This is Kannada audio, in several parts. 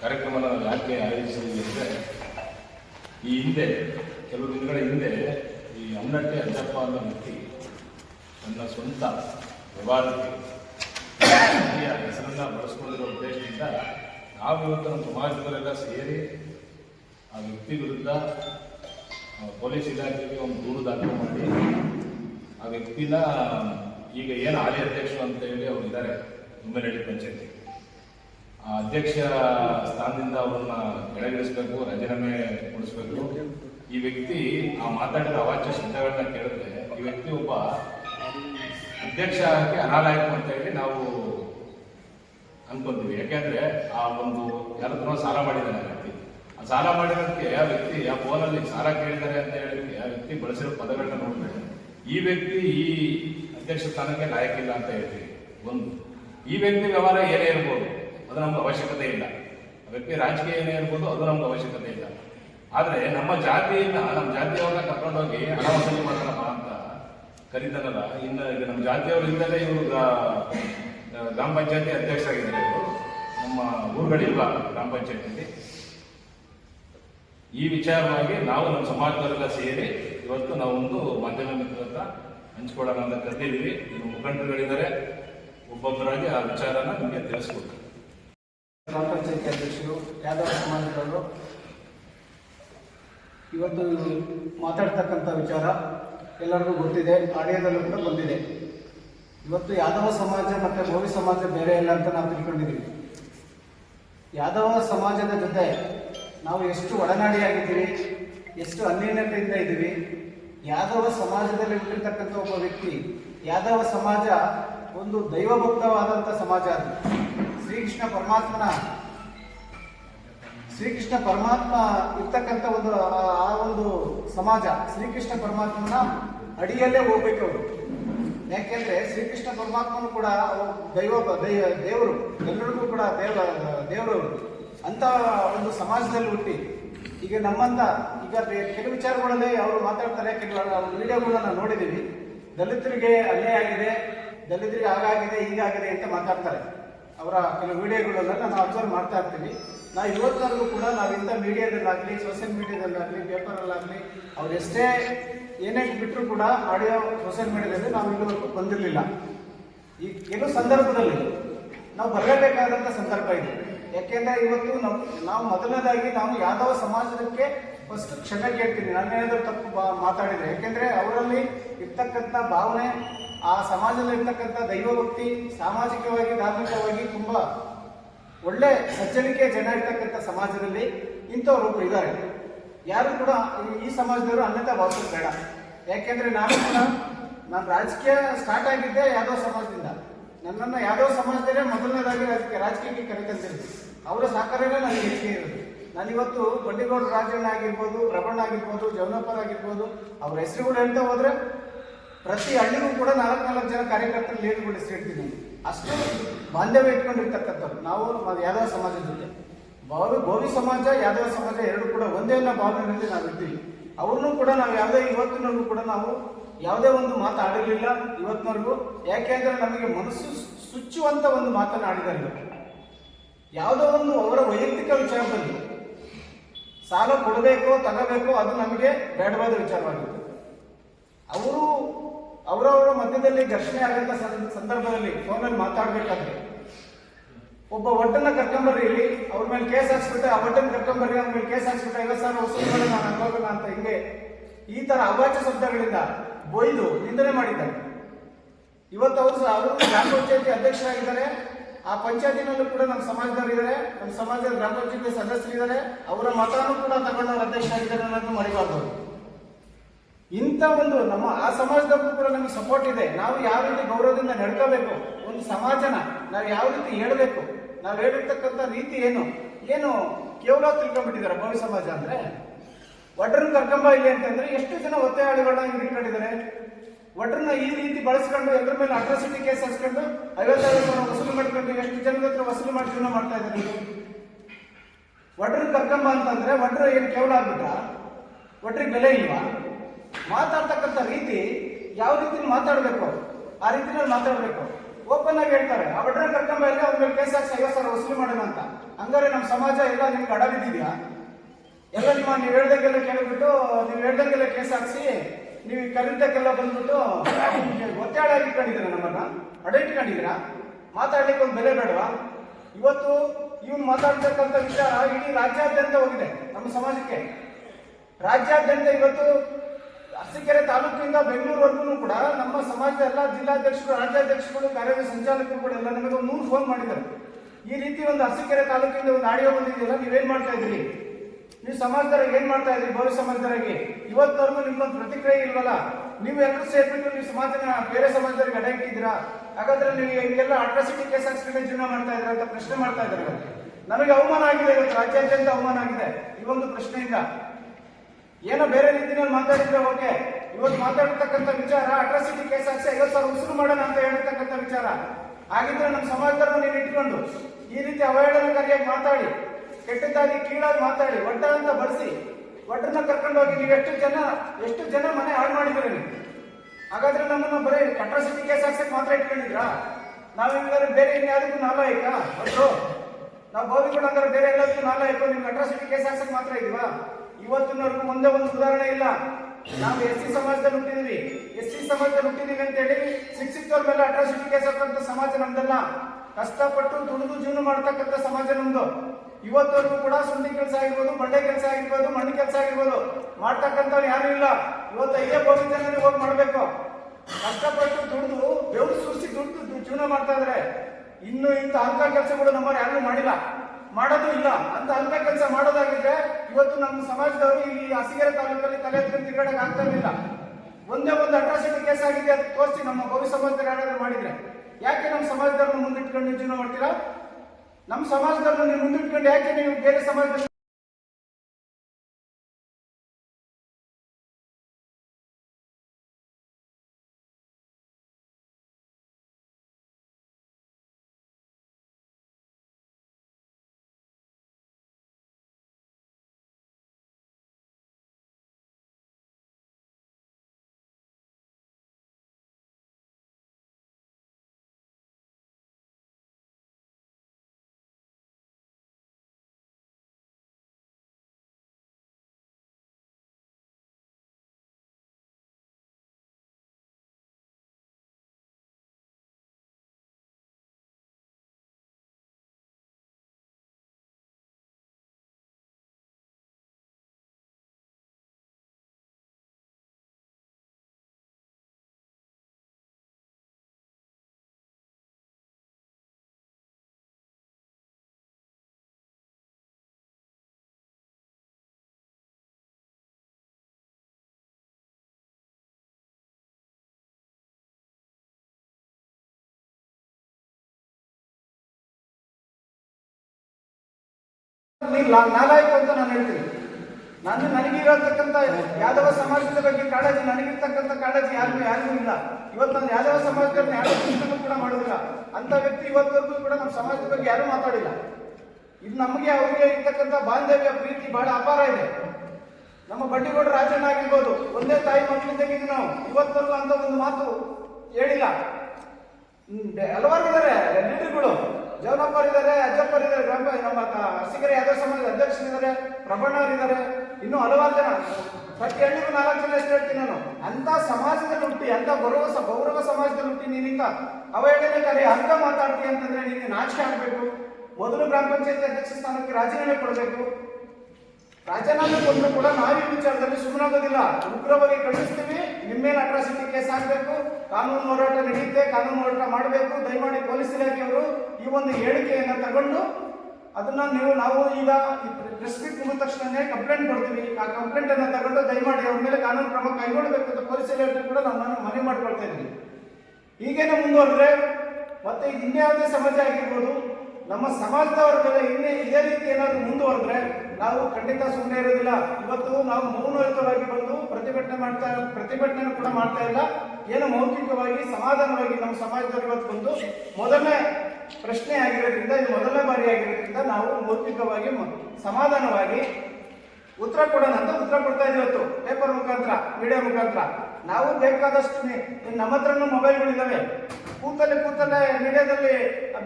ಕಾರ್ಯಕ್ರಮನ ಯಾಕೆ ಆಯೋಜಿಸಿದ್ದೀವಿ ಅಂದರೆ, ಈ ಹಿಂದೆ, ಕೆಲವು ದಿನಗಳ ಹಿಂದೆ ಈ ಅಮ್ಮನಟ್ಟೆ ಅಂಜಪ್ಪ ಅನ್ನೋ ವ್ಯಕ್ತಿ ನನ್ನ ಸ್ವಂತ ವ್ಯವಹಾರಕ್ಕೆ ಹೆಸರನ್ನು ಬಳಸ್ಕೊಂಡಿರೋ ಉದ್ದೇಶದಿಂದ ನಾವು ಇವತ್ತು ನಮ್ಮ ಸಮಾಜದವರೆಲ್ಲ ಸೇರಿ ಆ ವ್ಯಕ್ತಿ ವಿರುದ್ಧ ಪೊಲೀಸ್ ಇಲಾಖೆಗೆ ಒಂದು ದೂರು ದಾಖಲು ಮಾಡಿ, ಆ ವ್ಯಕ್ತಿನ ಈಗ ಏನು ಹಾಲಿ ಅಧ್ಯಕ್ಷರು ಅಂತ ಹೇಳಿ ಅವ್ರು ಇದ್ದಾರೆ ಪಂಚಾಯತಿ. ಅಧ್ಯಕ್ಷ ಸ್ಥಾನದಿಂದ ಅವ್ರನ್ನ ಕೆಳಗಿಳಿಸ್ಬೇಕು ರಾಜೀನಾಮೆ ಕೊಡಿಸ್ಬೇಕು. ಈ ವ್ಯಕ್ತಿ ಆ ಮಾತಾಡಿದ ಅವಾಚ್ಯ ಶಬ್ದಗಳನ್ನ ಕೇಳಿದ್ರೆ ಈ ವ್ಯಕ್ತಿ ಒಬ್ಬ ಅಧ್ಯಕ್ಷ ಆಗಕ್ಕೆ ಅನಾಲಾಯಕ ಅಂತ ಹೇಳಿ ನಾವು ಅನ್ಕೊಂತೀವಿ. ಯಾಕೆಂದ್ರೆ ಆ ಒಂದು ಯಾರತ್ರ ಸಾಲ ಮಾಡಿದ್ದಾನೆ ಆ ವ್ಯಕ್ತಿ. ಆ ಸಾಲ ಮಾಡಿರೋದಕ್ಕೆ ಆ ವ್ಯಕ್ತಿ ಆ ಫೋನಲ್ಲಿ ಸಾಲ ಕೇಳಿದ್ದಾರೆ ಅಂತ ಹೇಳಿ ಆ ವ್ಯಕ್ತಿ ಬಳಸಿರೋ ಪದಗಳನ್ನ ನೋಡಿದ್ರೆ ಈ ವ್ಯಕ್ತಿ ಈ ಅಧ್ಯಕ್ಷ ಸ್ಥಾನಕ್ಕೆ ಲಾಯಕ್ಕಿಲ್ಲ ಅಂತ ಹೇಳ್ತೀವಿ. ಒಂದು. ಈ ವ್ಯಕ್ತಿ ವ್ಯವಹಾರ ಏನೇ ಇರ್ಬೋದು ಅದು ನಮ್ಗೆ ಅವಶ್ಯಕತೆ ಇಲ್ಲ. ವ್ಯಕ್ತಿ ರಾಜಕೀಯ ಏನೇ ಇರ್ಬೋದು, ಅದು ನಮ್ಗೆ ಅವಶ್ಯಕತೆ ಇಲ್ಲ. ಆದ್ರೆ ನಮ್ಮ ಜಾತಿಯಿಂದ ನಮ್ಮ ಜಾತಿಯವ್ರನ್ನ ಕರ್ಕೊಂಡೋಗಿ ಹಣ ವಸೂಲಿ ಅಂತ ಕರೀತಾನಲ್ಲ, ಇನ್ನು ಈಗ ನಮ್ಮ ಜಾತಿಯವರಿಂದಲೇ ಇವರು ಗ್ರಾಮ ಪಂಚಾಯತಿ ಅಧ್ಯಕ್ಷರಾಗಿದ್ದಾರೆ ಇವರು. ನಮ್ಮ ಊರುಗಳಿಲ್ವ ಗ್ರಾಮ ಪಂಚಾಯತಿಯಲ್ಲಿ. ಈ ವಿಚಾರವಾಗಿ ನಾವು ನಮ್ಮ ಸಮಾಜದವರೆಲ್ಲ ಸೇರಿ ಇವತ್ತು ನಾವೊಂದು ಮಾಧ್ಯಮ ಮಿತ್ರ ಹಂಚ್ಕೊಳ್ಳೋಣ ಅಂತ ಕರೆದಿದ್ದೀವಿ. ನಿಮ್ಮ ಮುಖಂಡರುಗಳಿದ್ದಾರೆ. ಒಬ್ಬೊಬ್ಬರಾಗಿ ಆ ವಿಚಾರನ ನಿಮಗೆ ತಿಳಿಸ್ಕೊಡ್ತೀವಿ ಗ್ರಾಮ ಪಂಚಾಯತಿ ಅಧ್ಯಕ್ಷರು, ಯಾದವ ಸಮಾಜದವರು ಇವತ್ತು ಮಾತಾಡ್ತಕ್ಕಂಥ ವಿಚಾರ ಎಲ್ಲರಿಗೂ ಗೊತ್ತಿದೆ, ಆಡಿಯೋದಲ್ಲೂ ಕೂಡ ಬಂದಿದೆ. ಇವತ್ತು ಯಾದವ ಸಮಾಜ ಮತ್ತು ಭೋವಿ ಸಮಾಜ ಬೇರೆ ಇಲ್ಲ ಅಂತ ನಾವು ತಿಳ್ಕೊಂಡಿದ್ದೀವಿ. ಯಾದವ ಸಮಾಜದ ಜೊತೆ ನಾವು ಎಷ್ಟು ಒಡನಾಡಿಯಾಗಿದ್ದೀವಿ, ಎಷ್ಟು ಅನ್ಯೂನ್ಯತೆಯಿಂದ ಇದ್ದೀವಿ, ಯಾದವ ಸಮಾಜದಲ್ಲಿ ಹುಟ್ಟಿರ್ತಕ್ಕಂಥ ಒಬ್ಬ ವ್ಯಕ್ತಿ, ಯಾದವ ಸಮಾಜ ಒಂದು ದೈವಭಕ್ತವಾದಂಥ ಸಮಾಜ ಅದು ಶ್ರೀಕೃಷ್ಣ ಪರಮಾತ್ಮನ, ಶ್ರೀಕೃಷ್ಣ ಪರಮಾತ್ಮ ಇರ್ತಕ್ಕಂಥ ಒಂದು, ಆ- ಒಂದು ಸಮಾಜ, ಶ್ರೀಕೃಷ್ಣ ಪರಮಾತ್ಮನ ಅಡಿಯಲ್ಲೇ ಹೋಗ್ಬೇಕು ಅವರು. ಯಾಕೆಂದ್ರೆ ಶ್ರೀಕೃಷ್ಣ ಪರಮಾತ್ಮನು ಕೂಡ ದೈವ ದೇವರು, ಎಲ್ಲರಿಗೂ ಕೂಡ ದೇವ ದೇವರವರು ಅಂತ ಒಂದು ಸಮಾಜದಲ್ಲಿ ಹುಟ್ಟಿ, ಈಗ ನಮ್ಮಂತ, ಈಗ ಕೆಲವು ವಿಚಾರಗಳಲ್ಲಿ ಅವರು ಮಾತಾಡ್ತಾರೆ, ಕೆಲವು ವಿಡಿಯೋಗಳನ್ನ ನೋಡಿದ್ದೀವಿ. ದಲಿತರಿಗೆ ಅನ್ಯಾಯ ಆಗಿದೆ, ದಲಿತರಿಗೆ ಹಾಗಾಗಿದೆ, ಹೀಗಾಗಿದೆ ಅಂತ ಮಾತಾಡ್ತಾರೆ. ಅವರ ಕೆಲವು ವಿಡಿಯೋಗಳೆಲ್ಲ ನಾನು ಅಬ್ಸರ್ವ್ ಮಾಡ್ತಾ ಇರ್ತೀನಿ. ನಾವು ಇವತ್ತಿನವರೆಗೂ ಕೂಡ ನಾವು ಇಂಥ ಮೀಡಿಯಾದಲ್ಲಾಗಲಿ, ಸೋಷಿಯಲ್ ಮೀಡಿಯಾದಲ್ಲಾಗಲಿ, ಪೇಪರಲ್ಲಾಗಲಿ, ಅವ್ರು ಎಷ್ಟೇ ಏನೇ ಬಿಟ್ಟರು ಕೂಡ ಆಡಿಯೋ ಸೋಷಿಯಲ್ ಮೀಡಿಯಾದಲ್ಲಿ ನಾವು ಇಲ್ಲಿವರೆಗೂ ಬಂದಿರಲಿಲ್ಲ. ಈ ಕೆಲವು ಸಂದರ್ಭದಲ್ಲಿ ನಾವು ಬರಲೇಬೇಕಾದಂಥ ಸಂದರ್ಭ ಇದೆ. ಯಾಕೆಂದರೆ ಇವತ್ತು ನಾವು ನಾವು ಮೊದಲನೇದಾಗಿ ನಾವು ಯಾದವ ಸಮಾಜಕ್ಕೆ ಫಸ್ಟ್ ಕ್ಷಮೆ ಕೇಳ್ತೀನಿ. ನಾನೇನಾದರೂ ತಪ್ಪು ಬಾ- ಮಾತಾಡಿದ್ರೆ. ಯಾಕೆಂದರೆ ಅವರಲ್ಲಿ ಇರ್ತಕ್ಕಂಥ ಭಾವನೆ ಆ ಸಮಾಜದಲ್ಲಿ ಇರ್ತಕ್ಕಂಥ ದೈವಭಕ್ತಿ ಸಾಮಾಜಿಕವಾಗಿ, ಧಾರ್ಮಿಕವಾಗಿ ತುಂಬಾ ಒಳ್ಳೆ ಸಜ್ಜನಿಕೆ ಜನ ಇರ್ತಕ್ಕಂಥ ಸಮಾಜದಲ್ಲಿ ಇಂಥವ್ರೊಬ್ರು ಇದ್ದಾರೆ. ಯಾರು ಕೂಡ ಈ- ಸಮಾಜದವರು ಅನ್ಯತಾ ಭಾವಿಸೋದು ಬೇಡ. ಯಾಕೆಂದ್ರೆ ನಾನು ಕೂಡ, ನಾನು ರಾಜಕೀಯ ಸ್ಟಾರ್ಟ್ ಆಗಿದ್ದೆ ಯಾದವ ಸಮಾಜದಿಂದ. ನನ್ನನ್ನು ಯಾದವ ಸಮಾಜದಲ್ಲೇ ಮೊದಲನೇದಾಗಿ ರಾಜಕೀಯ, ರಾಜಕೀಯಕ್ಕೆ ಕರೆತಂದಿದ್ದು ಅವರ ಸಹಕಾರವೇ ನನಗೆ ಹೆಚ್ಚಿಗೆ ಇರೋದು. ನಾನಿವತ್ತು ಬಂಡಿಗೌಡ ರಾಜಣ್ಣ ಆಗಿರ್ಬೋದು ಪ್ರಬಣ್ಣ ಆಗಿರ್ಬೋದು, ಜವನಪ್ಪರ್ ಆಗಿರ್ಬೋದು, ಅವ್ರ ಹೆಸರುಗಳು ಹೇಳ್ತಾ ಹೋದ್ರೆ ಪ್ರತಿ ಹಳ್ಳಿಗೂ ಕೂಡ ನಾಲ್ಕು ನಾಲ್ಕು ಜನ ಕಾರ್ಯಕರ್ತರ ಲೀಡರ್ಗಳು ಹೆಸರಿಡ್ತೀನಿ ಅಷ್ಟು ಬಾಂಧವ್ಯ ಇಟ್ಕೊಂಡಿರ್ತಕ್ಕಂಥವ್ರು. ನಾವು ಯಾದವ ಸಮಾಜದ ಜೊತೆ. ಭೋವಿ ಗೋವಿ ಸಮಾಜ, ಯಾದವ ಸಮಾಜ ಎರಡು ಕೂಡ ಒಂದೇ ಅನ್ನೋ ಭಾವನೆಯಲ್ಲಿ ನಾವು ಇದ್ದೀವಿ. ಅವ್ರನ್ನೂ ಕೂಡ ನಾವು ಯಾವುದೇ ಇವತ್ತಿನವರೆಗೂ ಕೂಡ ನಾವು ಯಾವುದೇ ಒಂದು ಮಾತಾಡಿರಲಿಲ್ಲ ಇವತ್ತಿನವರೆಗೂ. ಯಾಕೆಂದ್ರೆ ನಮಗೆ ಮನಸ್ಸು ಸುಚ್ಚುವಂತ ಒಂದು ಮಾತನ್ನು ಆಡಿದ್ದಾರೆ ಯಾವುದೋ ಒಂದು ಅವರ ವೈಯಕ್ತಿಕ ವಿಚಾರದಲ್ಲಿ ಸಾಲ ಕೊಡಬೇಕು ತಗೋಬೇಕು ಅದು ನಮಗೆ ಬೇಡವಾದ ವಿಚಾರವಾಗಿದೆ ಅವರು ಅವರವರ ಮಧ್ಯದಲ್ಲಿ ಘರ್ಷಣೆ ಆಗಂತ ಸಂದರ್ಭದಲ್ಲಿ ಫೋನಲ್ಲಿ ಮಾತಾಡ್ಬೇಕಾದ್ರೆ. ಒಬ್ಬ ಒಟ್ಟನ್ನ ಕರ್ಕೊಂಬರ್ರಿ ಇಲ್ಲಿ, ಅವ್ರ ಮೇಲೆ ಕೇಸ್ ಹಾಕ್ಸ್ಬಿಟ್ಟೆ, ಆ ಒಟ್ಟನ್ನ ಕರ್ಕೊಂಬರ್ರಿ ಅವ್ರ ಮೇಲೆ ಕೇಸ್ ಹಾಕ್ಸ್ಬಿಟ್ಟೆ ಐವತ್ತು ಸಾವಿರ ವಸೂಲು ನಾನು ಅಂತ ಹಿಂಗೆ ಈ ತರ ಅವಾಚ್ಯ ಶಬ್ದಗಳಿಂದ ಬೊಯ್ದು ನಿಂದನೆ ಮಾಡಿದ್ದಾರೆ. ಇವತ್ತು ಅವರು ಅವರು ಗ್ರಾಮ ಪಂಚಾಯತಿ ಅಧ್ಯಕ್ಷರಾಗಿದ್ದಾರೆ. ಆ ಪಂಚಾಯತಿನಲ್ಲೂ ಕೂಡ ನಮ್ಮ ಸಮಾಜದವರು ಇದ್ದಾರೆ ನಮ್ಮ ಸಮಾಜದ ಗ್ರಾಮ ಪಂಚಾಯತಿ ಸದಸ್ಯರಿದ್ದಾರೆ. ಅವರ ಮತನೂ ಕೂಡ ತಗೊಂಡವರು ಅಧ್ಯಕ್ಷರಾಗಿದ್ದಾರೆ ಅನ್ನೋದು ಮರಿಬಾರ್ದು. ಇಂಥ ಒಂದು ನಮ್ಮ ಆ ಸಮಾಜದವರು ಕೂಡ ನಮಗೆ ಸಪೋರ್ಟ್ ಇದೆ. ನಾವು ಯಾವ ರೀತಿ ಗೌರವದಿಂದ ನಡ್ಕೋಬೇಕು? ಒಂದು ಸಮಾಜನ ನಾವು ಯಾವ ರೀತಿ ಹೇಳಬೇಕು? ನಾವು ಹೇಳಿರ್ತಕ್ಕಂಥ ರೀತಿ ಏನು? ಏನು ಕೇವಲ ತಿಳ್ಕೊಂಡ್ಬಿಟ್ಟಿದ್ದಾರೆ ಭವ್ಯ ಸಮಾಜ ಅಂದ್ರೆ? ಒಡ್ರನ್ನ ಕರ್ಕಂಬ ಇಲ್ಲಿ ಅಂತಂದ್ರೆ ಎಷ್ಟು ಜನ ಒತ್ತೆಯಾಳಿಗಳನ್ನ ಹಿಡ್ಕೊಂಡಿದ್ದಾರೆ ಒಡ್ರನ್ನ ಈ ರೀತಿ ಬಳಸ್ಕೊಂಡು ಎಲ್ಲರ ಮೇಲೆ ಅಟ್ರಾಸಿಟಿ ಕೇಸ್ ಹಚ್ಕೊಂಡು ಐವತ್ತಾರು ಸಾವಿರ ವಸೂಲಿ ಮಾಡ್ಕೊಂಡು ಎಷ್ಟು ಜನದ ಹತ್ರ ವಸೂಲಿ ಮಾಡಿ ಜೀವನ ಮಾಡ್ತಾ ಇದ್ದಾರೆ ಒಡ್ರನ್ನ ಕರ್ಕೊಂಬ ಅಂತಂದ್ರೆ ಒಡ್ರ ಏನು ಕೇವಲ ಆಗ್ಬಿಟ್ಟ ಒಟ್ರಿಗೆ ಬೆಲೆ ಇಲ್ವಾ? ಮಾತಾಡ್ತಕ್ಕಂಥ ರೀತಿ ಯಾವ ರೀತಿ ಮಾತಾಡಬೇಕು? ಆ ರೀತಿನಲ್ಲಿ ಮಾತಾಡಬೇಕು. ಓಪನ್ ಆಗಿ ಹೇಳ್ತಾರೆ. ಆ ಭಟ್ರ ಕರ್ಕೊಂಬಲ್ಲಿ ಅವ್ರ ಮೇಲೆ ಕೇಸ್ ಹಾಕಿ ಐವತ್ತು ಸಾವಿರ ವಸೂಲಿ ಮಾಡೋಣ ಅಂತ. ಹಂಗಾರೆ ನಮ್ಮ ಸಮಾಜ ಎಲ್ಲ ನಿಮ್ಗೆ ಅಡ ಎಲ್ಲ ನಿಮ್ಮ ನೀವು ಹೇಳ್ದಂಗೆಲ್ಲ ಕೇಳಿಬಿಟ್ಟು, ನೀವು ಹೇಳ್ದಂಗೆಲ್ಲ ಕೇಸ್ ಹಾಕ್ಸಿ, ನೀವು ಕರೀದಕ್ಕೆಲ್ಲ ಬಂದ್ಬಿಟ್ಟು ಒತ್ತಾಡ ಇಟ್ಕೊಂಡಿದ್ದೀರ ನಮ್ಮನ್ನ? ಅಡ ಇಟ್ಕೊಂಡಿದ್ದೀರಾ? ಮಾತಾಡ್ಲಿಕ್ಕೆ ಒಂದು ಬೆಲೆ ಬೇಡವಾ? ಇವತ್ತು ಇವ್ನು ಮಾತಾಡ್ತಕ್ಕಂಥ ವಿಚಾರ ಇಡೀ ರಾಜ್ಯಾದ್ಯಂತ ಹೋಗಿದೆ ನಮ್ಮ ಸಮಾಜಕ್ಕೆ. ರಾಜ್ಯಾದ್ಯಂತ ಇವತ್ತು ಅರಸೀಕೆರೆ ತಾಲೂಕಿನಿಂದ ಬೆಂಗಳೂರುವರೆಗೂ ಕೂಡ ನಮ್ಮ ಸಮಾಜದ ಎಲ್ಲ ಜಿಲ್ಲಾಧ್ಯಕ್ಷರು, ರಾಜ್ಯಾಧ್ಯಕ್ಷರು ಕಾರ್ಯದ ಸಂಚಾಲಕರು ಕೂಡ ಎಲ್ಲ ನಮಗೆ ಒಂದು ನೂರು ಫೋನ್ ಮಾಡಿದ್ದಾರೆ. ಈ ರೀತಿ ಒಂದು ಅರಸೀಕೆರೆ ತಾಲೂಕಿನಿಂದ ಒಂದು ಆಡಿಯೋ ಬಂದಿದೆಯಲ್ಲ, ನೀವೇನ್ ಮಾಡ್ತಾ ಇದ್ರಿ ನೀವು ಸಮಾಜದವರಿಗೆ ಏನ್ ಮಾಡ್ತಾ ಇದ್ರಿ ಭವ್ಯ ಸಮಾಜದವರಿಗೆ? ಇವತ್ತವರೆಗೂ ನಿಮ್ಮೊಂದು ಪ್ರತಿಕ್ರಿಯೆ ಇಲ್ವಲ್ಲ? ನೀವು ಎಲ್ಲರೂ ಸೇರ್ಬಿಟ್ಟು ನೀವು ಸಮಾಜನ, ಬೇರೆ ಸಮಾಜದವರಿಗೆ ಅಡ ಇಟ್ಟಿದ್ದೀರಾ ಹಾಗಾದ್ರೆ ನೀವು ಹಿಂಗೆಲ್ಲ ಅಟ್ರಾಸಿಟಿ ಕೇಸ್ ಹಾಕ್ಸ್ಕೊಂಡೆ ಜೀವನ ಮಾಡ್ತಾ ಇದ್ದೀರಾ ಅಂತ ಪ್ರಶ್ನೆ ಮಾಡ್ತಾ ಇದ್ದಾರೆ ನಮಗೆ ಅವಮಾನ ಆಗಿದೆ ಇವತ್ತು, ರಾಜ್ಯಾದ್ಯಂತ ಅವಮಾನ ಆಗಿದೆ ಈ ಒಂದು ಪ್ರಶ್ನೆಯಿಂದ. ಏನೋ ಬೇರೆ ರೀತಿಯಲ್ಲಿ ಮಾತಾಡಿದ್ರೆ ಓಕೆ. ಇವತ್ತು ಮಾತಾಡತಕ್ಕಂತ ವಿಚಾರ ಅಟ್ರಾಸಿಟಿ ಕೇಸ್ ಹಾಕ್ಸಿ ಐವತ್ತು ಸಾವಿರ ಉಸಿರು ಮಾಡೋಣ ಅಂತ ಹೇಳ್ತಕ್ಕಂಥ ವಿಚಾರ. ಹಾಗಿದ್ರೆ ನಮ್ಮ ಸಮಾಜದಲ್ಲಿ ನೀವು ಇಟ್ಕೊಂಡು ಈ ರೀತಿ ಅವಹೇಳನಕಾರಿಯಾಗಿ ಮಾತಾಡಿ ಕೆಟ್ಟದಾಗಿ ಕೀಳಾಗಿ ಮಾತಾಡಿ ಒಟ್ಟ ಅಂತ ಬಳಸಿ ಒಟ್ಟನ್ನ ಕರ್ಕೊಂಡು ಹೋಗಿ ನೀವು ಎಷ್ಟು ಜನ ಎಷ್ಟು ಜನ ಮನೆ ಹಾಳು ಮಾಡಿದ್ರೆ ನೀವು? ಹಾಗಾದ್ರೆ ನಮ್ಮನ್ನ ಬರೀ ಅಟ್ರಾಸಿಟಿ ಕೇಸ್ ಹಾಕ್ಸಕ್ ಮಾತ್ರ ಇಟ್ಕೊಂಡಿದ್ರಾ ನಾವೇನಾದ್ರೆ ಬೇರೆ ಇನ್ಯಾವುದಕ್ಕೂ ನಾಲಾಯಕ? ಒಟ್ರು ನಾವು ಬೋವಿಗಳು ಬೇರೆ ಎಲ್ಲದಕ್ಕೂ ನಾಲಾಯಕ? ನಿಮ್ಗೆ ಅಟ್ರಾಸಿಟಿ ಕೇಸ್ ಹಾಕ್ಸಕ್ ಮಾತ್ರ ಇದೀವಾ ಇವತ್ತಿನವರೆಗೂ ಒಂದೇ ಒಂದು ಸುಧಾರಣೆ ಇಲ್ಲ. ನಾವು ಎಸ್ ಸಿ ಸಮಾಜದಲ್ಲಿ ಹುಟ್ಟಿದೀವಿ. ಎಸ್ ಸಿ ಸಮಾಜದಲ್ಲಿ ಹುಟ್ಟಿದೀವಿ ಅಂತ ಹೇಳಿ ಸಿಕ್ ಸಿಕ್ತವ್ರ ಮೇಲೆ ಅಟ್ರಾಸಿಟಿ ಕೇಸ್ ಹಾಕುವಂತ ಸಮಾಜ ನಮ್ದಲ್ಲ. ಕಷ್ಟಪಟ್ಟು ದುಡಿದು ಜೀವನ ಮಾಡ್ತಕ್ಕಂಥ ಸಮಾಜ ನಮ್ದು. ಇವತ್ತವರೆಗೂ ಕೂಡ ಸುಂಡಿ ಕೆಲಸ ಆಗಿರ್ಬೋದು, ಬಂಡೆ ಕೆಲಸ ಆಗಿರ್ಬೋದು, ಮಣ್ಣು ಕೆಲಸ ಆಗಿರ್ಬೋದು. ಮಾಡ್ತಕ್ಕಂಥವ್ರು ಯಾರು ಇಲ್ಲ. ಇವತ್ತು ಐದೇ ಭವಿಷ್ಯದಲ್ಲಿ ಹೋಗಿ ಮಾಡಬೇಕು. ಕಷ್ಟಪಟ್ಟು ದುಡಿದು, ಬೆವರು ಸುರಿಸಿ ದುಡ್ದು ಜೀವನ ಮಾಡ್ತಾ ಇದ್ರೆ. ಇನ್ನು ಇಂಥ ಅಂಥ ಕೆಲಸಗಳು ನಮ್ಮವ್ರು ಯಾರು ಮಾಡಿಲ್ಲ. ಮಾಡೋದು ಇಲ್ಲ. ಅಂತ ಅಂತ ಕೆಲಸ ಮಾಡೋದಾಗಿದ್ರೆ ಇವತ್ತು ನಮ್ಮ ಸಮಾಜದವರು ಇಲ್ಲಿ ಹಸಿಗೆರೆ ತಾಲೂಕಲ್ಲಿ ತಲೆ ಎತ್ಕೊಂಡು ತಿರುಗಾಡಕ್ ಆಗ್ತಾ ಇರಲಿಲ್ಲ. ಒಂದೇ ಒಂದು ಅಟ್ರಾಸಿಟಿ ಕೇಸ್ ಆಗಿದೆ ಅದು ತೋರಿಸಿ ನಮ್ಮ ಗೌರಿ ಸಮಾಜದಲ್ಲಿ ಯಾರಾದ್ರೂ ಮಾಡಿದ್ರೆ. ಯಾಕೆ ನಮ್ಮ ಸಮಾಜದವ್ರನ್ನ ಮುಂದಿಟ್ಕೊಂಡು ಜೀವನ ಮಾಡ್ತೀರಾ? ನಮ್ಮ ಸಮಾಜದವ್ರನ್ನ ನೀವು ಮುಂದಿಟ್ಕೊಂಡು ಯಾಕೆ ನೀವು ಬೇರೆ ಸಮಾಜದಲ್ಲಿ ನಾಲಾಯಕ ಅಂತ ನಾನು ಹೇಳ್ತೀನಿ. ನಾನು ನನಗಿರತಕ್ಕಂಥ ಯಾದವ ಸಮಾಜದ ಬಗ್ಗೆ ಕಾಳಜಿ, ನನಗಿರ್ತಕ್ಕಂಥ ಕಾಳಜಿ ಯಾರಿಗೂ ಯಾರಿಗೂ ಇಲ್ಲ. ಇವತ್ತು ನಾನು ಯಾದವ ಸಮಾಜದವ್ರನ್ನ ಯಾರು ಚಿಂತನೆ ಕೂಡ ಮಾಡೋದಿಲ್ಲ. ಅಂತ ವ್ಯಕ್ತಿ ಇವತ್ತವರೆಗೂ ಕೂಡ ನಮ್ಮ ಸಮಾಜದ ಬಗ್ಗೆ ಯಾರೂ ಮಾತಾಡಿಲ್ಲ. ಇದು ನಮಗೆ ಅವರಿಗೆ ಇರ್ತಕ್ಕಂಥ ಬಾಂಧವ್ಯ, ಪ್ರೀತಿ ಬಹಳ ಅಪಾರ ಇದೆ. ನಮ್ಮ ಬಡ್ಡಿಗೌಡ ರಾಜಣ್ಣ ಆಗಿರ್ಬೋದು, ಒಂದೇ ತಾಯಿ ಮಕ್ಕಳಿದ್ದಂಗಿದ್ದು ನಾವು. ಇವತ್ತವರೆಗೂ ಅಂತ ಒಂದು ಮಾತು ಹೇಳಿಲ್ಲ. ಹಲವಾರು ಇದ್ದಾರೆ ಲೀಡರ್ಗಳು ಜವನಪ್ಪರ್ ಇದ್ದಾರೆ ಅಜ್ಜಪ್ಪರ್ ಇದ್ದಾರೆ ಗ್ರಾಮ ನಮ್ಮ ಅರಸೀಕೆರೆ ಯಾದವ ಸಮಾಜದ ಅಧ್ಯಕ್ಷರಿದ್ದಾರೆ ಪ್ರಬಣ್ಣವ್ರು ಇದ್ದಾರೆ. ಇನ್ನೂ ಹಲವಾರು ಜನ. ಪ್ರತಿ ಹಳ್ಳಿಗೂ ನಾಲ್ಕು ಜನ ಹೆಸರು ಹೇಳ್ತೀನಿ ನಾನು. ಅಂತ ಸಮಾಜದಲ್ಲಿ ಹುಟ್ಟಿ ಅಂತ ಗೌರವ ಗೌರವ ಸಮಾಜದಲ್ಲಿ ಹುಟ್ಟಿ ನೀನಿಂದ ಅವಹೇಳನಕಾರಿ ಅಂತ ಮಾತಾಡ್ತೀಯ ಅಂತಂದ್ರೆ ನೀನು ನಾಚಿಕೆ ಆಗಬೇಕು. ಮೊದಲು ಗ್ರಾಮ ಪಂಚಾಯತಿ ಅಧ್ಯಕ್ಷ ಸ್ಥಾನಕ್ಕೆ ರಾಜೀನಾಮೆ ಕೊಡಬೇಕು. ರಾಜೀನಾಮೆ ಕೊಟ್ಟರು ಕೂಡ ನಾವೇ ವಿಚಾರದಲ್ಲಿ ಸುಮ್ಮನಾಗೋದಿಲ್ಲ. ಉಗ್ರವಾಗಿ ನಿಮ್ಮ ಮೇಲೆ ಅಟ್ರಾಸಿಟಿ ಕೇಸ್ ಆಗಬೇಕು, ಕಾನೂನು ಹೋರಾಟ ನಡೆಯುತ್ತೆ ಕಾನೂನು ಹೋರಾಟ ಮಾಡಬೇಕು. ದಯಮಾಡಿ ಪೊಲೀಸ್ ಇಲಾಖೆಯವರು ಈ ಒಂದು ಹೇಳಿಕೆಯನ್ನು ತಗೊಂಡು ಅದನ್ನ ನೀವು, ನಾವು ಈಗ ಪ್ರೆಸ್ ಮುಗಿದ ತಕ್ಷಣನೇ ಕಂಪ್ಲೇಂಟ್ ಕೊಡ್ತೀವಿ. ಆ ಕಂಪ್ಲೇಂಟ್ ಅನ್ನ ತಗೊಂಡು ದಯಮಾಡಿ ಅವ್ರ ಮೇಲೆ ಕಾನೂನು ಕ್ರಮ ಕೈಗೊಳ್ಳಬೇಕು ಅಂತ ಪೊಲೀಸ್ ಇಲಾಖೆ ಕೂಡ ನಾನು ಮನವಿ ಮಾಡ್ಕೊಳ್ತಾ ಇದ್ದೀವಿ ಹೀಗೇನೆ ಮುಂದುವರೆದ್ರೆ ಮತ್ತೆ ಇನ್ಯಾವುದೇ ಸಮಸ್ಯೆ ಆಗಿರ್ಬೋದು, ನಮ್ಮ ಸಮಾಜದವರ ಮೇಲೆ ಇನ್ನೇ ಇದೇ ರೀತಿ ಏನಾದರೂ ಮುಂದುವರೆದ್ರೆ ನಾವು ಖಂಡಿತ ಸುಮ್ಮನೆ ಇರೋದಿಲ್ಲ. ಇವತ್ತು ನಾವು ಮೌನಯುತವಾಗಿ ಬಂದು ಪ್ರತಿಭಟನೆ ಮಾಡ್ತಾ ಪ್ರತಿಭಟನೆ ಕೂಡ ಮಾಡ್ತಾ ಇಲ್ಲ. ಏನು ಮೌಖಿಕವಾಗಿ, ಸಮಾಧಾನವಾಗಿ ನಮ್ಮ ಸಮಾಜದಲ್ಲಿ ಇವತ್ತು ಬಂದು ಮೊದಲನೇ ಪ್ರಶ್ನೆ ಆಗಿರೋದ್ರಿಂದ, ಇದು ಮೊದಲನೇ ಬಾರಿ ಆಗಿರೋದ್ರಿಂದ ನಾವು ಮೌಖಿಕವಾಗಿ ಸಮಾಧಾನವಾಗಿ ಉತ್ತರ ಕೊಡೋಣ ಅಂತ ಉತ್ತರ ಕೊಡ್ತಾ ಇದೀವಿ ಇವತ್ತು. ಪೇಪರ್ ಮುಖಾಂತರ, ಮೀಡಿಯಾ ಮುಖಾಂತರ. ನಾವು ಬೇಕಾದಷ್ಟು ನಮ್ಮ ಹತ್ರನೂ ಮೊಬೈಲ್ಗಳಿದ್ದಾವೆ ಕೂತಲ್ಲೇ ಕೂತಲ್ಲೇ ಮೀಡಿಯಾದಲ್ಲಿ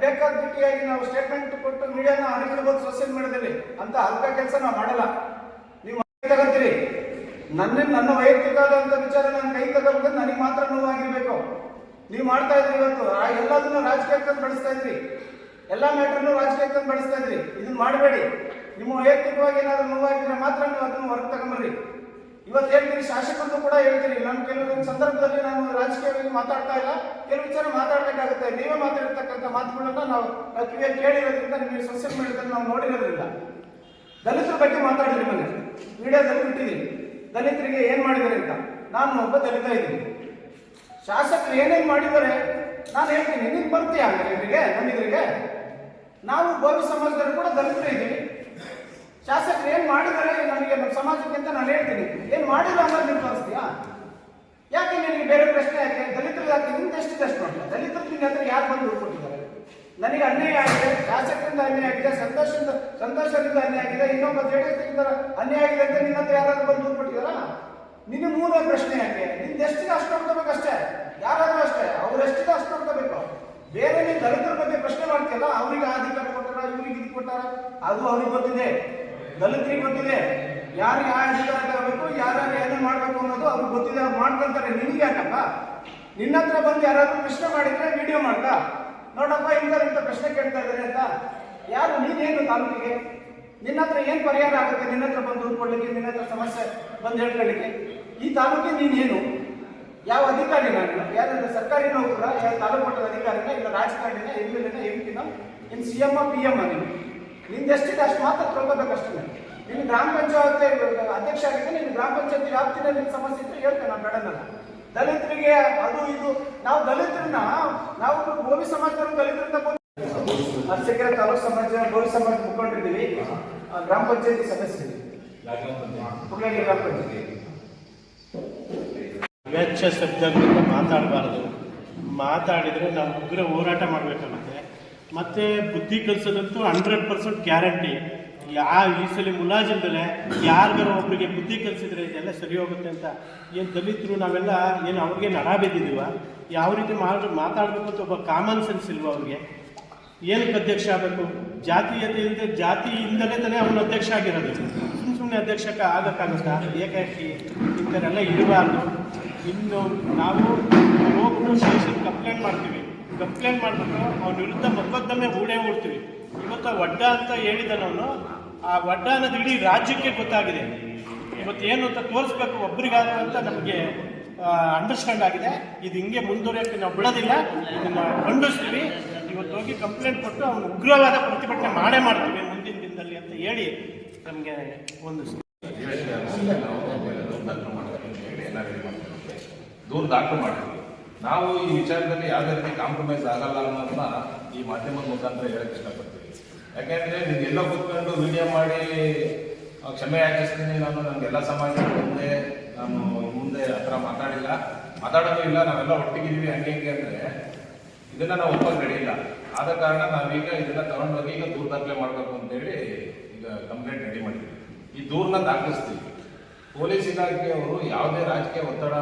ಬೇಕಾದ ರೀತಿಯಾಗಿ ನಾವು ಸ್ಟೇಟ್ಮೆಂಟ್ ಕೊಟ್ಟು ಮೀಡಿಯಾನ ಹರಿಬಿಡ್ಬೋದು ಸೋಷಿಯಲ್ ಮೀಡಿಯಾದಲ್ಲಿ ಅಂತ ಅಲ್ಪ ಕೆಲಸ ನಾವು ಮಾಡಲ್ಲ. ನೀವು ತಗೊಂತೀರಿ. ನನ್ನ ನನ್ನ ವೈಯಕ್ತಿಕವಾದಂತ ವಿಚಾರ ನನ್ನ ಕೈ ತಗೊಂಡು ನನಗೆ ಮಾತ್ರ ನೋವಾಗಿರ್ಬೇಕು. ನೀವು ಮಾಡ್ತಾ ಇದ್ರಿ ಇವತ್ತು, ಆ ಎಲ್ಲದನ್ನು ರಾಜಕೀಯಕ್ಕೆ ಬಳಸ್ತಾ ಇದ್ರಿ. ಎಲ್ಲ ಮ್ಯಾಟ್ರನ್ನು ರಾಜಕೀಯಕ್ಕೆ ಬಳಸ್ತಾ ಇದ್ರಿ. ಇದನ್ನ ಮಾಡಬೇಡಿ. ನಿಮ್ಮ ವೈಯಕ್ತಿಕವಾಗಿ ಏನಾದರೂ ನೋವಾಗಿದ್ರೆ ಮಾತ್ರ ನೀವು ಅದನ್ನು ಹೊರಗೆ ತಗೊಂಬರ್ರಿ. ಇವತ್ತು ಹೇಳ್ತೀರಿ ಶಾಸಕರು ಕೂಡ ಹೇಳ್ತೀರಿ? ನಾನು ಕೆಲವೊಂದು ಸಂದರ್ಭದಲ್ಲಿ ನಾನು ರಾಜಕೀಯವಾಗಿ ಮಾತಾಡ್ತಾ ಇಲ್ಲ. ಕೆಲವು ವಿಚಾರ ಮಾತಾಡ್ಬೇಕಾಗುತ್ತೆ. ನೀವೇ ಮಾತಾಡಿರ್ತಕ್ಕಂಥ ಮಾತುಗಳನ್ನ ನಾವು ನಾವು ಕಿವಿಯಲ್ಲಿ ಕೇಳಿರೋದ್ರಿಂದ ನಿಮಗೆ ಸಸ್ಯ ಮೀಡಿಯಾದಲ್ಲಿ ನಾವು ನೋಡಿರೋದ್ರಿಂದ. ದಲಿತರ ಬಗ್ಗೆ ಮಾತಾಡಿದ್ರಿ ಮನೆ. ವಿಡಿಯೋದಲ್ಲಿ ಬಿಟ್ಟಿದ್ದೀನಿ. ದಲಿತರಿಗೆ ಏನು ಮಾಡಿದ್ದಾರೆ ಅಂತ. ನಾನು ಒಬ್ಬ ದಲಿತ ಇದ್ದೀನಿ. ಶಾಸಕರು ಏನೇನು ಮಾಡಿದ್ದಾರೆ? ನಾನು ಹೇಳ್ತೀನಿ. ನಿನಗೆ ಬರ್ತೀಯ ಇವರಿಗೆ ನಮ್ಮಿದ್ರಿಗೆ ನಾವು ಗೋವಿ ಸಮಾಜದಲ್ಲಿ ಕೂಡ ದಲಿತರು ಇದ್ದೀವಿ. ಶಾಸಕರು ಏನ್ ಮಾಡಿದ್ದಾರೆ ನನಗೆ ನಮ್ಮ ಸಮಾಜಕ್ಕೆ ಅಂತ ನಾನು ಹೇಳ್ತೀನಿ. ಏನ್ ಮಾಡಿಲ್ಲ ಅನ್ನೋದು ನೀವು ತೋರಿಸ್ತೀಯಾ? ಯಾಕೆ ನಿನಗೆ ಬೇರೆ ಪ್ರಶ್ನೆ ಯಾಕೆ ದಲಿತರು ಯಾಕೆ ಅಷ್ಟು ಅಂತ ದಲಿತರು ನಿನ್ನ ಹತ್ರ ಯಾರು ಬಂದು ಹುಡ್ಕೊಟ್ಟಿದ್ದಾರೆ ನನಗೆ ಅನ್ಯಾಯ ಆಗಿದೆ, ಶಾಸಕರಿಂದ ಅನ್ಯಾಯ ಆಗಿದೆ, ಸಂತೋಷದಿಂದ ಸಂತೋಷದಿಂದ ಅನ್ಯಾಯ ಆಗಿದೆ, ಇನ್ನೊಬ್ಬ ಜೆಡಿಎಸ್ ಅನ್ಯಾಯ ಆಗಿದೆ ಅಂತ ನಿನ್ನ ಹತ್ರ ಯಾರಾದ್ರೂ ಬಂದು ಹುಡ್ಕೊಟ್ಟಿದಾರ ನಿನ್ನ ಮೂಲ ಪ್ರಶ್ನೆ ಯಾಕೆ? ನಿಂದು ಎಷ್ಟಿದೆ ಅಷ್ಟು ನೋಡ್ಕೋಬೇಕು ಅಷ್ಟೇ? ಯಾರಾದ್ರೂ ಅಷ್ಟೇ? ಅವ್ರು ಎಷ್ಟಿದೆ ಅಷ್ಟು ನೋಡ್ಕೋಬೇಕು ಬೇರೆ ನೀನು ದಲಿತರ ಬಗ್ಗೆ ಪ್ರಶ್ನೆ ಮಾಡ್ತೀಯಲ್ಲ, ಅವ್ರಿಗೆ ಆ ಅಧಿಕಾರ ಕೊಟ್ಟಾರ, ಇವ್ರಿಗೆ ಇದು ಕೊಟ್ಟಾರ? ಅದು ಅವ್ರಿಗೆ ಗೊತ್ತಿದೆ. ದಲಿತರಿಗೆ ಗೊತ್ತಿದೆ. ಯಾರಿಗೆ ಯಾವ ಅಧಿಕಾರ ತಗೋಬೇಕು ಯಾರ್ಯಾರು ಏನೇನು ಮಾಡಬೇಕು ಅನ್ನೋದು ಅವ್ರಿಗೆ ಗೊತ್ತಿದೆ. ಅವ್ರು ಮಾಡ್ಕೊಂತಾರೆ. ನಿನಗೆ ಯಾಕಪ್ಪ? ನಿನ್ನ ಹತ್ರ ಬಂದು ಯಾರಾದ್ರೂ ಪ್ರಶ್ನೆ ಮಾಡಿದ್ರೆ ವಿಡಿಯೋ ಮಾಡ್ತಾ. ನೋಡಪ್ಪ, ಇಂಥವ್ರು ಇಂಥ ಪ್ರಶ್ನೆ ಕೇಳ್ತಾ ಇದ್ದಾರೆ ಅಂತ. ಯಾರು, ನೀನೇನು ತಾಲೂಕಿಗೆ? ನಿನ್ನ ಹತ್ರ ಏನು ಪರಿಹಾರ ಆಗುತ್ತೆ? ನಿನ್ನ ಹತ್ರ ಬಂದು ಉಳ್ಕೊಳ್ಳಿಕ್ಕೆ ನಿನ್ನ ಹತ್ರ ಸಮಸ್ಯೆ ಬಂದು ಹೇಳ್ಕೊಳ್ಳಿಕ್ಕೆ ಈ ತಾಲೂಕಿಗೆ ನೀನೇನು? ಯಾವ ಅಧಿಕಾರಿ ನಾನು ಯಾರಂದ್ರೆ ಸರ್ಕಾರಿ ನೌಕರ ಯಾವ ತಾಲೂಕು ಮಟ್ಟದ ಅಧಿಕಾರಿನ ಇಲ್ಲ, ರಾಜಕಾರಣಿನ ಎಂ ಎಲ್ ಎನ ಎಂ ಪಿನ ಇನ್ನು ಸಿ ಎಂ ಪಿ ಎಂ ನೀನು ನಿಂದು ಎಷ್ಟಿದೆ ಅಷ್ಟು ಮಾತ್ರ ತೊಳ್ಕೋಬೇಕಷ್ಟೇ. ನಿನ್ನ ಗ್ರಾಮ ಪಂಚಾಯತ್ ಅಧ್ಯಕ್ಷ ಆಗಿದೆ ನಿನ್ ಗ್ರಾಮ ಪಂಚಾಯತ್ ವ್ಯಾಪ್ತಿನ ನಿನ್ನ ಸಮಸ್ಯೆ ಇದ್ರೆ ಹೇಳ್ತೇನೆ ನಾನು ಬೇಡನಲ್ಲ ದಲಿತರಿಗೆ ಅದು ಇದು. ನಾವು ದಲಿತರನ್ನ ನಾವು ಭೂಮಿ ಸಮಾಜದವರು ದಲಿತರಿಂದ ಅರ್ಚಕರ ತಾಲೂಕು ಸಮಾಜ ಗೋವಿ ಸಮಾಜ ಮುಖಂಡರಿದ್ದೀವಿ ಆ, ಗ್ರಾಮ ಪಂಚಾಯತಿ ಸದಸ್ಯ ಹುಡುಗರಿಗೆ ಗ್ರಾಮ ಪಂಚಾಯತಿ. ವೆಚ್ಚ ಶಬ್ದಗಳಿಂದ ಮಾತಾಡಬಾರದು. ಮಾತಾಡಿದ್ರೆ ನಾವು ಉಗ್ರ ಹೋರಾಟ ಮಾಡಬೇಕಾಗುತ್ತೆ ಮತ್ತು ಬುದ್ಧಿ ಕಲಿಸೋದಂತೂ ಹಂಡ್ರೆಡ್ ಪರ್ಸೆಂಟ್ ಗ್ಯಾರಂಟಿ ಯಾ ಈ ಸಲ ಮುಲಾಜಿಲ್ದಲೆ ಯಾರಿಗಾರ ಒಬ್ಬರಿಗೆ ಬುದ್ಧಿ ಕಲಿಸಿದ್ರೆ ಇದೆಲ್ಲ ಸರಿ ಹೋಗುತ್ತೆ ಅಂತ ಏನು ದಲಿತರು ನಾವೆಲ್ಲ ಏನು ಅವ್ರಿಗೆ ನಡ ಬಿದ್ದಿದ್ದೀವ ಯಾವ ರೀತಿ ಮಾಡ್ ಮಾತಾಡಬೇಕು ಅಂತ ಒಬ್ಬ ಕಾಮನ್ ಸೆನ್ಸ್ ಇಲ್ವ ಅವ್ರಿಗೆ? ಏನಕ್ಕೆ ಅಧ್ಯಕ್ಷ ಆಗಬೇಕು? ಜಾತೀಯತೆಯಿಂದ ಜಾತಿಯಿಂದಲೇ ತಾನೇ ಅವನು ಅಧ್ಯಕ್ಷ ಆಗಿರೋದು. ಸುಮ್ಮನೆ ಸುಮ್ಮನೆ ಅಧ್ಯಕ್ಷಕ್ಕೆ ಆಗಕ್ಕಾಗುತ್ತಾ? ಏಕಾಏಕಿ ಇಂಥರೆಲ್ಲ ಇರಬಾರ್ದು. ಇನ್ನು ನಾವು ಹೋಗ್ಬಿಟ್ಟು ಸ್ಟೇಷನ್ ಕಂಪ್ಲೇಂಟ್ ಮಾಡ್ತೀವಿ. ಕಂಪ್ಲೇಂಟ್ ಮಾಡಿಬಿಟ್ಟು ಅವನ ವಿರುದ್ಧ ಮೊಕದ್ದಮೆ ಹೂಡೇ ಹೂಡ್ತೀವಿ ಇವತ್ತು ಒಡ್ಡ ಅಂತ ಹೇಳಿದನವನು ಆ ಒಡ್ಡ ಅನ್ನೋದು ಇಡೀ ರಾಜ್ಯಕ್ಕೆ ಗೊತ್ತಾಗಿದೆ. ಇವತ್ತು ಏನು ಅಂತ ತೋರಿಸ್ಬೇಕು ಒಬ್ಬರಿಗಾದ ಅಂತ ನಮಗೆ ಅಂಡರ್ಸ್ಟ್ಯಾಂಡ್ ಆಗಿದೆ. ಇದು ಹಿಂಗೆ ಮುಂದುವರಿಯೋಕ್ಕೆ ನಾವು ಬಿಡೋದಿಲ್ಲ. ಇದನ್ನು ಖಂಡಿಸ್ತೀವಿ. ಇವತ್ತು ಹೋಗಿ ಕಂಪ್ಲೇಂಟ್ ಕೊಟ್ಟು ಅವನು ಉಗ್ರವಾದ ಪ್ರತಿಭಟನೆ ಮಾಡೇ ಮಾಡ್ತೀವಿ ಮುಂದಿನ ದಿನದಲ್ಲಿ ಅಂತ ಹೇಳಿ ನಮಗೆ ಒಂದು ದೂರ ದಾಖಲು ಮಾಡ್ತೀವಿ ನಾವು ಈ ವಿಚಾರದಲ್ಲಿ ಯಾವುದೇ ರೀತಿ ಕಾಂಪ್ರಮೈಸ್ ಆಗಲ್ಲ ಅನ್ನೋದನ್ನ ಈ ಮಾಧ್ಯಮದ ಮುಖಾಂತರ ಹೇಳಕ್ ಇಷ್ಟಪಡ್ತೀವಿ ಯಾಕೆಂದ್ರೆ ನೀವು ಎಲ್ಲೋ ಕೂತ್ಕೊಂಡು ವಿಡಿಯೋ ಮಾಡಿ ಕ್ಷಮೆ ಯಾಚಿಸ್ತೀನಿ ನಾನು ನನಗೆಲ್ಲ ಸಮಾಜ ಮುಂದೆ, ನಾನು ಮುಂದೆ ಆ ಥರ ಮಾತಾಡಿಲ್ಲ. ಮಾತಾಡೋದು ಇಲ್ಲ, ನಾವೆಲ್ಲ ಒಟ್ಟಿಗಿದ್ದೀವಿ, ಹಂಗೆ ಹಿಂಗೆ ಅಂದ್ರೆ ಇದನ್ನ ನಾವು ಒಪ್ಪಕ್ಕೆ ರೆಡಿ ಇಲ್ಲ ಆದ ಕಾರಣ ನಾವೀಗ ಇದನ್ನ ತಗೊಂಡೋಗಿ ಈಗ ದೂರ ದಾಖಲೆ ಮಾಡಬೇಕು ಅಂತೇಳಿ ಈಗ ಕಂಪ್ಲೇಂಟ್ ರೆಡಿ ಮಾಡಿದ್ವಿ. ಈ ದೂರನ್ನ ದಾಖಲಿಸ್ತೀವಿ. ಪೊಲೀಸ್ ಇಲಾಖೆಯವರು ಯಾವುದೇ ರಾಜಕೀಯ ಒತ್ತಡ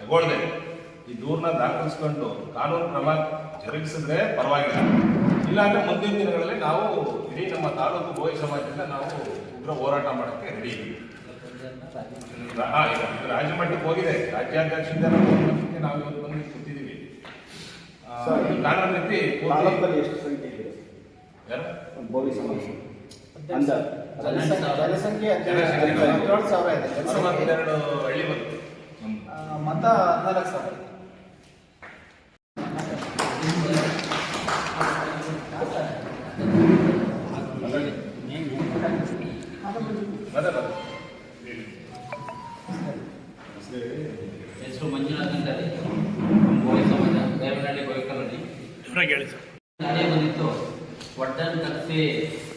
ತಗೊಳ್ದೆ ಈ ದೂರನ್ನ ದಾಖಲಿಸ್ಕೊಂಡು ಕಾನೂನು ಕ್ರಮ ಜರುಗಿಸಿದ್ರೆ ಪರವಾಗಿಲ್ಲ. ಇಲ್ಲಾಂದ್ರೆ ಮುಂದಿನ ದಿನಗಳಲ್ಲಿ ನಾವು ಇಡೀ ನಮ್ಮ ತಾಲೂಕು ಗೋಯಿ ಸಮಾಜದಿಂದ ನಾವು ಉಗ್ರ ಹೋರಾಟ ಮಾಡೋಕ್ಕೆ ರೆಡಿ ಇದ್ದೀವಿ ಹಾ, ರಾಜ್ಯ ಮಟ್ಟಕ್ಕೆ ಹೋಗಿದೆ. ರಾಜ್ಯಾಧ್ಯಕ್ಷದಿಂದ ನಾವು ಇವತ್ತು ಬಂದು ಕೂತಿದ್ದೀವಿ. ಕಾನೂನು ರೀತಿ ತಾಲೂಕಲ್ಲಿ ಎಷ್ಟು ಸಂಖ್ಯೆ ಇದೆ? ಯಾರು? ಬೋವಿ ಸಮಾಜ. ಅಂದ ಜನಸಂಖ್ಯೆ ಹದಿನೇಳು ಸಾವಿರ ಇದೆ. ಹಳ್ಳಿ ಬಂತು ಮತ ಹದಿನಾಲ್ಕು ಸಾವಿರ ಬದ ಬದ. ಹೆಸರು ಮಂಜುನಾಥ್ ಅಂತ ರೀ ಗೋವಿ ಸಮಾಜ ದೇವನಹಳ್ಳಿ ಗೋವಿಕಲ್ಲೂರಿ ಇವ್ರಾಗ ಹೇಳಿ ಸರ್ ಬಂದಿತ್ತು. ಒಡ್ಡನ್ನು ಕಲಿಸಿ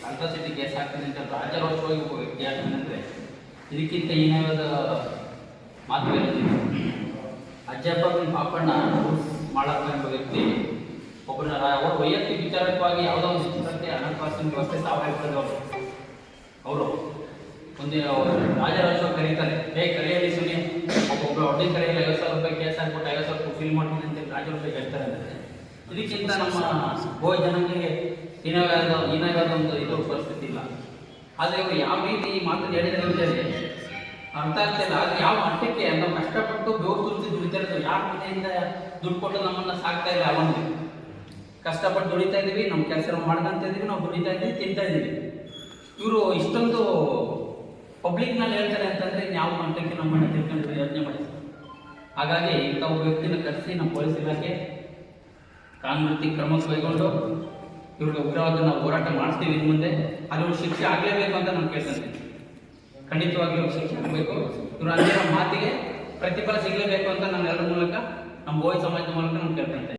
ಅಲ್ಟ್ರಾಸಿಟಿ ಕೇಸ್ ಹಾಕ್ತೀನಿ ಅಂತ ರಾಜರೋಷವಾಗಿ ಒಬ್ಬ ವ್ಯಕ್ತಿ ಹಾಕ್ತಾನಂದ್ರೆ ಇದಕ್ಕಿಂತ ಏನಾದ ಮಾತು ಬೇರೆ ಅಜ್ಜಪ್ಪ ಪಾಪಣ್ಣ ಮಾಡಪ್ಪ ಎಂಬ ವ್ಯಕ್ತಿ ಒಬ್ಬನ ಅವರ ವೈಯಕ್ತಿಕ ವಿಚಾರಕವಾಗಿ ಯಾವುದೋ ಒಂದು ಚಿತ್ರಕ್ಕೆ ಹಣಕಾಸಿನ ವ್ಯವಸ್ಥೆ ತಾವು ಅವರು. ಒಂದೇ ರಾಜರಾಜ ಕರೀತಾರೆ. ಹೇ ಕರೆಯಲ್ಲಿ ಸುನಿ ಒಬ್ಬೊಬ್ಬರು ಒಡ್ಡಿನ ಕರೆಯಲ್ಲಿ ಐವತ್ತು ಸಾವಿರ ರೂಪಾಯಿ ಕೇಸ್ ಹಾಕ್ಬಿಟ್ಟು ಐವತ್ತು ಸಾವಿರ ರೂಪಾಯಿ ಫಿಲ್ ಮಾಡ್ತೀನಿ ಅಂತ ರಾಜರಾಜ ಹೇಳ್ತಾರೆ ಅಂದರೆ. ಇದಕ್ಕಿಂತ ನಮ್ಮ ಗೋವಾ ಜನಕ್ಕೆ ಹೀನವಾದ ಹೀನವಾದ ಒಂದು ಇದು ಪರಿಸ್ಥಿತಿ ಇಲ್ಲ. ಆದರೆ ಇವರು ಯಾವ ರೀತಿ ಈ ಮಾತು ಹೇಳಿದ್ರು ಅಂತ ಅಂತೇಳಿ ಅರ್ಥ ಆಗ್ತಿಲ್ಲ ಆದ್ರೆ ಯಾವ ಮಟ್ಟಕ್ಕೆ ನಾವು ಕಷ್ಟಪಟ್ಟು ಬೆವರು ತುರಿಸಿ ದುಡಿತಾ ಯಾರ ಮನೆಯಿಂದ ದುಡ್ಡು ಕೊಟ್ಟು ನಮ್ಮನ್ನ ಸಾಕ್ತಾ ಇಲ್ಲ ಅವನಿಗೆ ಕಷ್ಟಪಟ್ಟು ದುಡಿತಾ ಇದ್ದೀವಿ ನಮ್ಮ ಕೆಲಸ ಮಾಡ್ಕೊಂತ ಇದ್ದೀವಿ, ನಾವು ದುಡಿತಾ ಇದ್ದೀವಿ, ತಿಂತಾ ಇದ್ದೀವಿ. ಇವರು ಇಷ್ಟೊಂದು ಪಬ್ಲಿಕ್ನಲ್ಲಿ ಹೇಳ್ತಾರೆ ಅಂತಂದ್ರೆ ಯಾವ ಮಟ್ಟಕ್ಕೆ ನಮ್ಮ ಮನೆ ತಿಳ್ಕೊಂಡು ಯೋಚನೆ ಮಾಡಿ ಹಾಗಾಗಿ ಇಂಥ ಒಬ್ಬ ವ್ಯಕ್ತಿನ ಕರೆಸಿ ನಮ್ಮ ಪೊಲೀಸ್ ಇಲಾಖೆ ಕಾನೂನು ಕ್ರಮ ಕೈಗೊಂಡು ಇವ್ರಿಗೆ ಉಗ್ರವಾದ ನಾವು ಹೋರಾಟ ಮಾಡ್ತೀವಿ ಇನ್ನು ಮುಂದೆ ಅದು ಶಿಕ್ಷೆ ಆಗಲೇಬೇಕು ಅಂತ ನಾನು ಕೇಳ್ತೇನೆ ಖಂಡಿತವಾಗಿ ಇವ್ರಿಗೆ ಶಿಕ್ಷೆ ಆಗಬೇಕು. ಇವ್ರು ಅಂದಿರೋ ಮಾತಿಗೆ ಪ್ರತಿಫಲ ಸಿಗಲೇಬೇಕು ಅಂತ ನಾನು ಎಲ್ಲರ ಮೂಲಕ, ನಮ್ಮ ಓಯ್ ಸಮಾಜದ ಮೂಲಕ ನಾನು ಕೇಳ್ಕೊಂತೆ